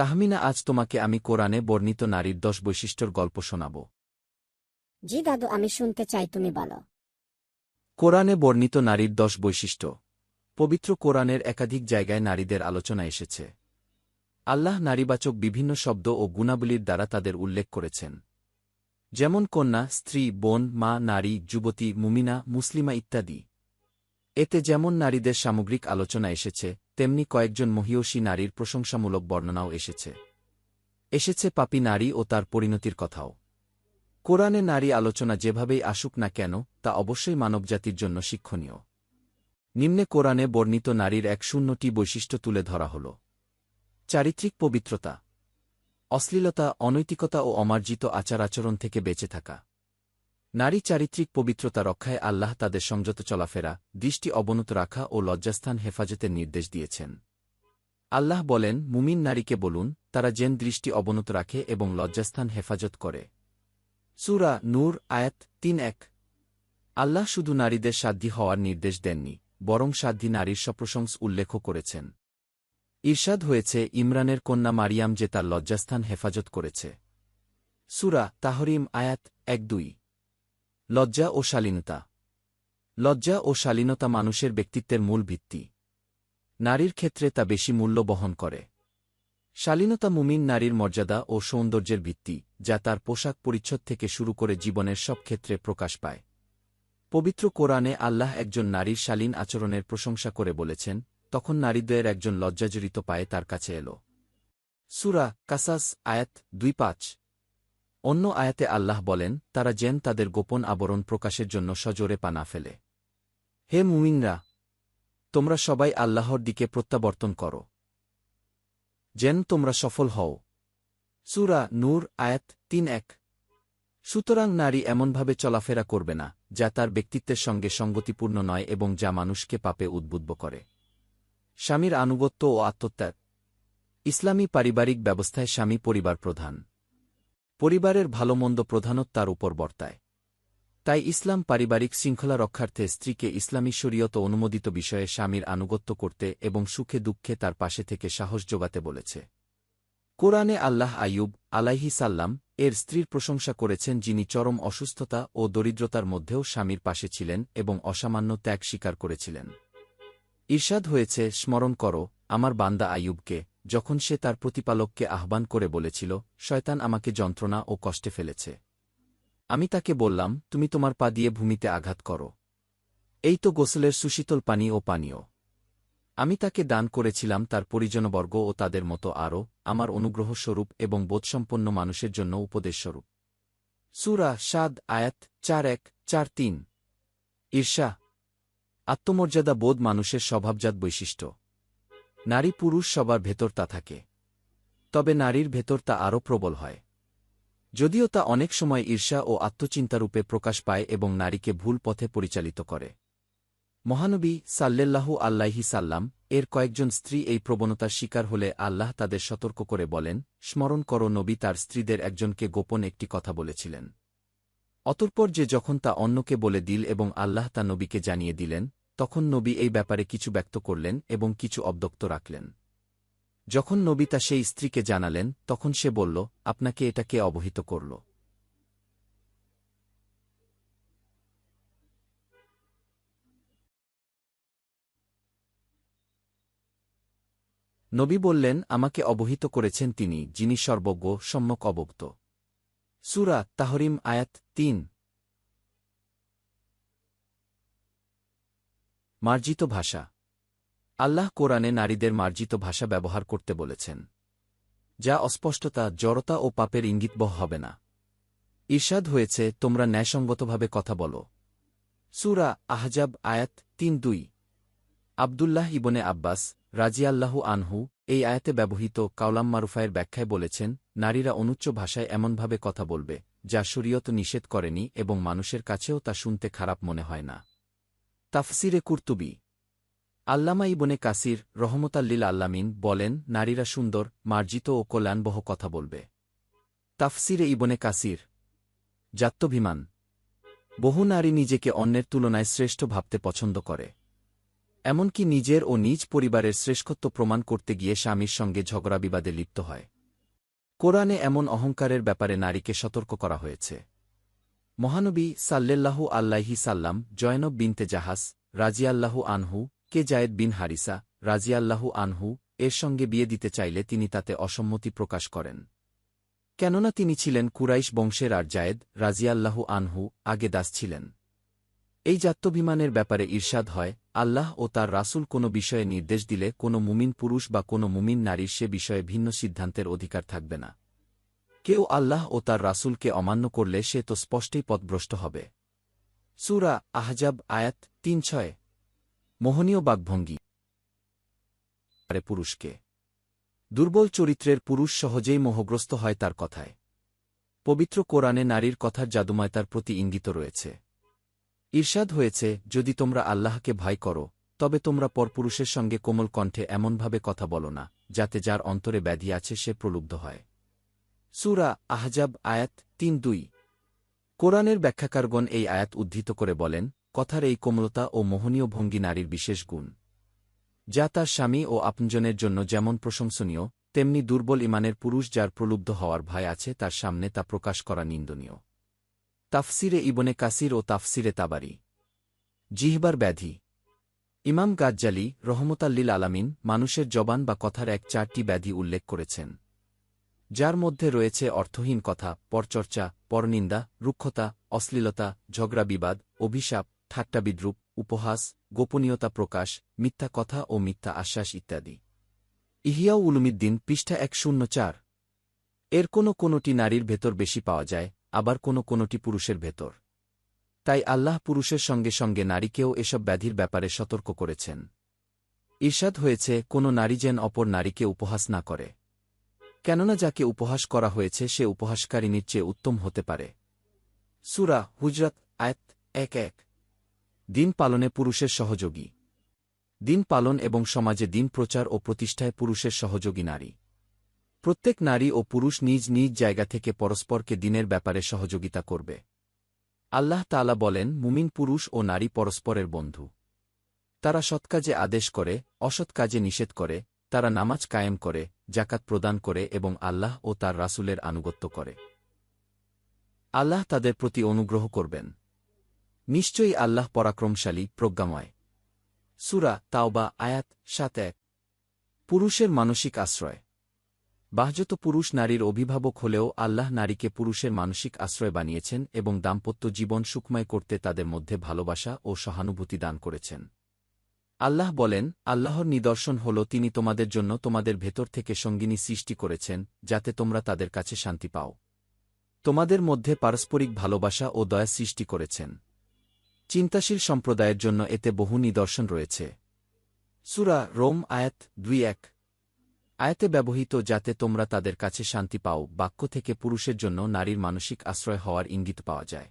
তাহমিনা আজ তোমাকে আমি কোরআনে বর্ণিত নারীর দশ বৈশিষ্ট্যর গল্প শোনাব। জি দাদু আমি শুনতে চাই তুমি বলো। কোরআনে বর্ণিত নারীর দশ বৈশিষ্ট্য। পবিত্র কোরআনের একাধিক জায়গায় নারীদের আলোচনা এসেছে। আল্লাহ নারীবাচক বিভিন্ন শব্দ ও গুণাবলীর দ্বারা তাদের উল্লেখ করেছেন। যেমন কন্যা স্ত্রী বোন মা নারী যুবতী মুমিনা মুসলিমা ইত্যাদি। এতে যেমন নারীদের সামগ্রিক আলোচনা এসেছে তেমনি কয়েকজন মহিয়সী নারীর প্রশংসামূলক বর্ণনাও এসেছে। এসেছে পাপী নারী ও তার পরিণতির কথাও। কোরআনে নারী আলোচনা যেভাবেই আসুক না কেন, তা অবশ্যই মানবজাতির জন্য শিক্ষণীয়। নিম্নে কোরআনে বর্ণিত নারীর এক শূন্যটি বৈশিষ্ট্য তুলে ধরা হল। চারিত্রিক পবিত্রতা, অশ্লীলতা, অনৈতিকতা ও অমার্জিত আচার আচরণ থেকে বেঁচে থাকা। নারী চারিত্রিক পবিত্রতা রক্ষায় আল্লাহ তাদের সংযত চলাফেরা, দৃষ্টি অবনত রাখা ও লজ্জাস্থান হেফাজতের নির্দেশ দিয়েছেন। আল্লাহ বলেন, মুমিন নারীকে বলুন, তারা যেন দৃষ্টি অবনত রাখে এবং লজ্জাস্থান হেফাজত করে। সুরা নূর, আয়াত তিন এক। আল্লাহ শুধু নারীদের সাধ্যী হওয়ার নির্দেশ দেননি, বরং সাধ্যী নারীর সপ্রশংস উল্লেখও করেছেন। ঈর্ষাদ হয়েছে, ইমরানের কন্যা মারিয়াম যে তার লজ্জাস্থান হেফাজত করেছে। সুরা তাহরিম, আয়াত এক দুই। লজ্জা ও শালীনতা। লজ্জা ও শালীনতা মানুষের ব্যক্তিত্বের মূল ভিত্তি। নারীর ক্ষেত্রে তা বেশি মূল্য বহন করে। শালীনতা মুমিন নারীর মর্যাদা ও সৌন্দর্যের ভিত্তি, যা তার পোশাক পরিচ্ছদ থেকে শুরু করে জীবনের সব ক্ষেত্রে প্রকাশ পায়। পবিত্র কোরআনে আল্লাহ একজন নারীর শালীন আচরণের প্রশংসা করে বলেছেন, তখন নারীদ্বয়ের একজন লজ্জাজড়িত পায়ে তার কাছে এল। সুরা কাসাস আয়াত দুই পাঁচ। অন্য আয়াতে আল্লাহ বলেন, তারা যেন তাদের গোপন আবরণ প্রকাশের জন্য সজোরে পানা ফেলে। হে মুমিনরা, তোমরা সবাই আল্লাহর দিকে প্রত্যাবর্তন করো। যেন তোমরা সফল হও। সুরা নূর, আয়াত তিন এক। সুতরাং নারী এমনভাবে চলাফেরা করবে না, যা তার ব্যক্তিত্বের সঙ্গে সঙ্গতিপূর্ণ নয় এবং যা মানুষকে পাপে উদ্বুদ্ধ করে। স্বামীর আনুগত্য ও আত্মত্যাগ। ইসলামী পারিবারিক ব্যবস্থায় স্বামী পরিবার প্রধান। পরিবারের ভালোমন্দ প্রধানত তার উপর বর্তায়। তাই ইসলাম পারিবারিক শৃঙ্খলা রক্ষার্থে স্ত্রীকে ইসলামী শরীয়ত অনুমোদিত বিষয়ে স্বামীর আনুগত্য করতে এবং সুখে দুঃখে তার পাশে থেকে সাহস যোগাতে বলেছে। কোরআনে আল্লাহ আয়ুব আলাইহি সাল্লাম এর স্ত্রীর প্রশংসা করেছেন যিনি চরম অসুস্থতা ও দরিদ্রতার মধ্যেও স্বামীর পাশে ছিলেন এবং অসামান্য ত্যাগ স্বীকার করেছিলেন। ঈর্ষাদ হয়েছে, স্মরণ করো, আমার বান্দা আইয়ুবকে যখন সে তার প্রতিপালককে আহ্বান করে বলেছিল, শয়তান আমাকে যন্ত্রণা ও কষ্টে ফেলেছে। আমি তাকে বললাম, তুমি তোমার পা দিয়ে ভূমিতে আঘাত করো। এই তো গোসলের সুশীতল পানি ও পানীয়। আমি তাকে দান করেছিলাম তার পরিজনবর্গ ও তাদের মতো আরও, আমার অনুগ্রহস্বরূপ এবং বোধসম্পন্ন মানুষের জন্য উপদেশস্বরূপ। সুরা সাদ, আয়াত চার এক, চার তিন। ঈর্ষা। আত্মমর্যাদা বোধ মানুষের স্বভাবজাত বৈশিষ্ট্য। নারী পুরুষ সবার ভেতর তা থাকে। তবে নারীর ভেতর তা আরও প্রবল হয়। যদিও তা অনেক সময় ঈর্ষা ও আত্মচিন্তারূপে প্রকাশ পায় এবং নারীকে ভুল পথে পরিচালিত করে। মহানবী সাল্লেল্লাহু আল্লাহি সাল্লাম এর কয়েকজন স্ত্রী এই প্রবণতার শিকার হলে আল্লাহ তাদের সতর্ক করে বলেন, স্মরণ করো নবী তার স্ত্রীদের একজনকে গোপন একটি কথা বলেছিলেন। অতঃপর যে যখন তা অন্যকে বলে দিল এবং আল্লাহ তা নবীকে জানিয়ে দিলেন তখন নবী এই ব্যাপারে কিছু ব্যক্ত করলেন এবং কিছু অবদক্ত রাখলেন। যখন নবী তা সেই স্ত্রীকে জানালেন, তখন সে বলল, আপনাকে এটা কে অবহিত করল? নবী বললেন, আমাকে অবহিত করেছেন তিনি, যিনি সর্বজ্ঞ, সম্যক অবক্ত সুরা তাহরিম আয়াত তিন। মার্জিত ভাষা। আল্লাহ কোরআনে নারীদের মার্জিত ভাষা ব্যবহার করতে বলেছেন। যা অস্পষ্টতা, জড়তা ও পাপের ইঙ্গিতবহ হবে না। ঈর্ষাদ হয়েছে, তোমরা ন্যায়সঙ্গতভাবে কথা বলো। সুরা আহজাব আয়াত তিন দুই। আবদুল্লাহ ইবনে আব্বাস রাজিয়াল্লাহু আনহু এই আয়াতে ব্যবহৃত কাউলাম মারুফায়ের ব্যাখ্যায় বলেছেন, নারীরা অনুচ্চ ভাষায় এমনভাবে কথা বলবে, যা শরীয়ত নিষেধ করেনি এবং মানুষের কাছেও তা শুনতে খারাপ মনে হয় না। তাফসিরে কুর্তুবি। আল্লামা ইবনে কাসির রহমতাল্লিল আল্লামিন বলেন, নারীরা সুন্দর, মার্জিত ও কল্যাণবহ কথা বলবে। তাফসিরে ইবনে কাসির, জাত্যভিমান। বহু নারী নিজেকে অন্যের তুলনায় শ্রেষ্ঠ ভাবতে পছন্দ করে। এমনকি নিজের ও নিজ পরিবারের শ্রেষ্ঠত্ব প্রমাণ করতে গিয়ে স্বামীর সঙ্গে ঝগড়া বিবাদে লিপ্ত হয়। কোরআনে এমন অহংকারের ব্যাপারে নারীকে সতর্ক করা হয়েছে। মহানবী সাল্লেল্লাহু আল্লাহি সাল্লাম, জয়নব বিনতে জাহাস, রাজিয়াল্লাহু আনহু, কে জায়েদ বিন হারিসা, রাজিয়াল্লাহু আনহু, এর সঙ্গে বিয়ে দিতে চাইলে তিনি তাতে অসম্মতি প্রকাশ করেন। কেননা তিনি ছিলেন কুরাইশ বংশের আর জায়েদ, রাজিয়াল্লাহু আনহু, আগে দাস ছিলেন। এই জাত্যভিমানের ব্যাপারে ঈর্ষাদ হয়, আল্লাহ ও তার রাসূল কোনো বিষয়ে নির্দেশ দিলে কোনো মুমিন পুরুষ বা কোনো মুমিন নারীর সে বিষয়ে ভিন্ন সিদ্ধান্তের অধিকার থাকবে না। কেউ আল্লাহ ও তার রাসূলকে অমান্য করলে সে তো স্পষ্টই পথভ্রষ্ট হবে। সুরা আহজাব, আয়াত তিন ছয়। মোহনীয় বাগভঙ্গি পারে পুরুষকে। দুর্বল চরিত্রের পুরুষ সহজেই মোহগ্রস্ত হয় তার কথায়। পবিত্র কোরআনে নারীর কথার জাদুময়তার প্রতি ইঙ্গিত রয়েছে। ঈর্ষাদ হয়েছে, যদি তোমরা আল্লাহকে ভয় করো, তবে তোমরা পরপুরুষের সঙ্গে কোমল কণ্ঠে এমনভাবে কথা বলো না, যাতে যার অন্তরে ব্যাধি আছে সে প্রলুব্ধ হয়। সুরা আহজাব আয়াত তিন দুই। কোরআনের ব্যাখ্যাকারগণ এই আয়াত উদ্ধৃত করে বলেন, কথার এই কোমলতা ও মোহনীয় ভঙ্গি নারীর বিশেষ গুণ। যা তার স্বামী ও আপনজনের জন্য যেমন প্রশংসনীয়, তেমনি দুর্বল ইমানের পুরুষ যার প্রলুব্ধ হওয়ার ভয় আছে, তার সামনে তা প্রকাশ করা নিন্দনীয়। তাফসিরে ইবনে কাসির ও তাফসিরে তাবারি। জিহবার ব্যাধি। ইমাম গাজ্জালি রহমতাল্লিল আলামিন মানুষের জবান বা কথার এক চারটি ব্যাধি উল্লেখ করেছেন। যার মধ্যে রয়েছে অর্থহীন কথা, পরচর্চা, পরনিন্দা, রুক্ষতা, অশ্লীলতা, ঝগড়া বিবাদ, অভিশাপ, ঠাট্টা বিদ্রুপ, উপহাস, গোপনীয়তা প্রকাশ, মিথ্যা কথা ও মিথ্যা আশ্বাস ইত্যাদি। ইহিয়াউ উলুমিদ্দিন পৃষ্ঠা এক শূন্য চার। এর কোনো কোনোটি নারীর ভেতর বেশি পাওয়া যায়, আবার কোনো কোনোটি পুরুষের ভেতর। তাই আল্লাহ পুরুষের সঙ্গে সঙ্গে নারীকেও এসব ব্যাধির ব্যাপারে সতর্ক করেছেন। ঈর্ষাদ হয়েছে, কোনো নারী যেন অপর নারীকে উপহাস না করে। কেননা যাকে উপহাস করা হয়েছে, সে উপহাসকারিনীর চেয়ে উত্তম হতে পারে। সুরা হুজরত আয়াত এক এক। দিন পালনে পুরুষের সহযোগী। দিন পালন এবং সমাজে দিন প্রচার ও প্রতিষ্ঠায় পুরুষের সহযোগী নারী। প্রত্যেক নারী ও পুরুষ নিজ নিজ জায়গা থেকে পরস্পরকে দিনের ব্যাপারে সহযোগিতা করবে। আল্লাহ তালা বলেন, মুমিন পুরুষ ও নারী পরস্পরের বন্ধু। তারা সৎকাজে আদেশ করে, অসৎ কাজে নিষেধ করে তারা নামাজ কায়েম করে জাকাত প্রদান করে এবং আল্লাহ ও তার রাসূলের আনুগত্য করে। আল্লাহ তাদের প্রতি অনুগ্রহ করবেন। নিশ্চয়ই আল্লাহ পরাক্রমশালী, প্রজ্ঞাময়। সুরা তাওবা, আয়াত সাত এক। পুরুষের মানসিক আশ্রয়। বাহ্যত পুরুষ নারীর অভিভাবক হলেও আল্লাহ নারীকে পুরুষের মানসিক আশ্রয় বানিয়েছেন এবং দাম্পত্য জীবন সুখময় করতে তাদের মধ্যে ভালোবাসা ও সহানুভূতি দান করেছেন। আল্লাহ বলেন, আল্লাহর নিদর্শন হল তিনি তোমাদের জন্য তোমাদের ভেতর থেকে সঙ্গিনী সৃষ্টি করেছেন, যাতে তোমরা তাদের কাছে শান্তি পাও। তোমাদের মধ্যে পারস্পরিক ভালোবাসা ও দয়া সৃষ্টি করেছেন। চিন্তাশীল সম্প্রদায়ের জন্য এতে বহু নিদর্শন রয়েছে। সুরা রোম, আয়াত দুই, এক। আয়াতে ব্যবহৃত, যাতে তোমরা তাদের কাছে শান্তি পাও বাক্য থেকে পুরুষের জন্য নারীর মানসিক আশ্রয় হওয়ার ইঙ্গিত পাওয়া যায়।